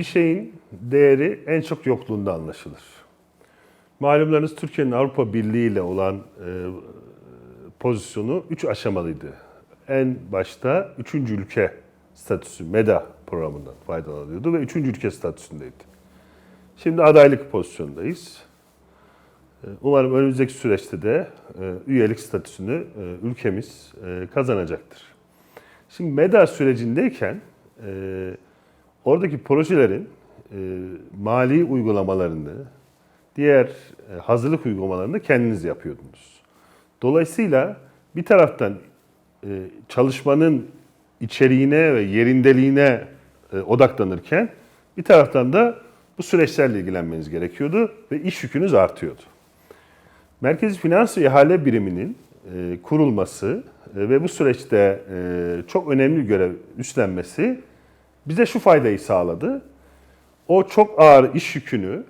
bir şeyin değeri en çok yokluğunda anlaşılır. Malumlarınız Türkiye'nin Avrupa Birliği ile olan e, pozisyonu 3 aşamalıydı. En başta 3. ülke statüsü MEDA programından faydalanıyordu ve 3. ülke statüsündeydi. Şimdi adaylık pozisyondayız. E, Umarım önümüzdeki süreçte de e, üyelik statüsünü e, ülkemiz kazanacaktır. Şimdi MEDA sürecindeyken oradaki projelerin e, mali uygulamalarını, diğer e, hazırlık uygulamalarını kendiniz yapıyordunuz. Dolayısıyla bir taraftan e, çalışmanın içeriğine ve yerindeliğine e, odaklanırken bir taraftan da bu süreçlerle ilgilenmeniz gerekiyordu ve iş yükünüz artıyordu. Merkezi Finans ve İhale Biriminin e, kurulması e, ve bu süreçte e, çok önemli görev üstlenmesi bize şu faydayı sağladı. O çok ağır iş yükünü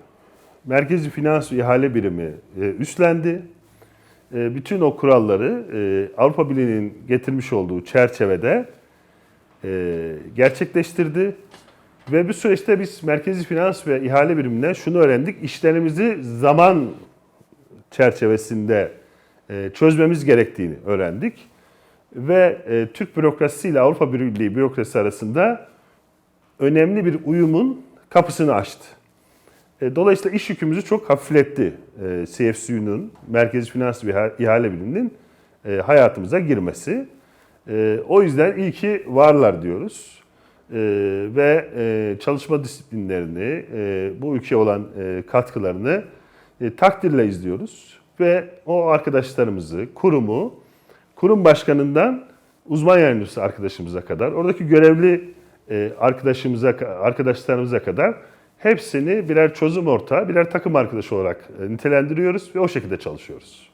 Merkezi Finans ve İhale Birimi e, üstlendi. E, bütün o kuralları e, Avrupa Birliği'nin getirmiş olduğu çerçevede gerçekleştirdi. Ve bu süreçte biz Merkezi Finans ve İhale Biriminden şunu öğrendik. İşlerimizi zaman çerçevesinde çözmemiz gerektiğini öğrendik. Ve Türk bürokrasisi ile Avrupa Birliği bürokrasisi arasında önemli bir uyumun kapısını açtı. E, Dolayısıyla iş yükümüzü çok hafifletti e, CFCU'nun, Merkezi Finans ve İhale Birimi'nin e, hayatımıza girmesi. O yüzden iyi ki varlar diyoruz. Ve çalışma disiplinlerini, bu ülkeye olan katkılarını takdirle izliyoruz. Ve o arkadaşlarımızı, kurumu, kurum başkanından uzman yardımcısı arkadaşımıza kadar, oradaki görevli arkadaşımıza, arkadaşlarımıza kadar hepsini birer çözüm ortağı, birer takım arkadaşı olarak e, nitelendiriyoruz ve o şekilde çalışıyoruz.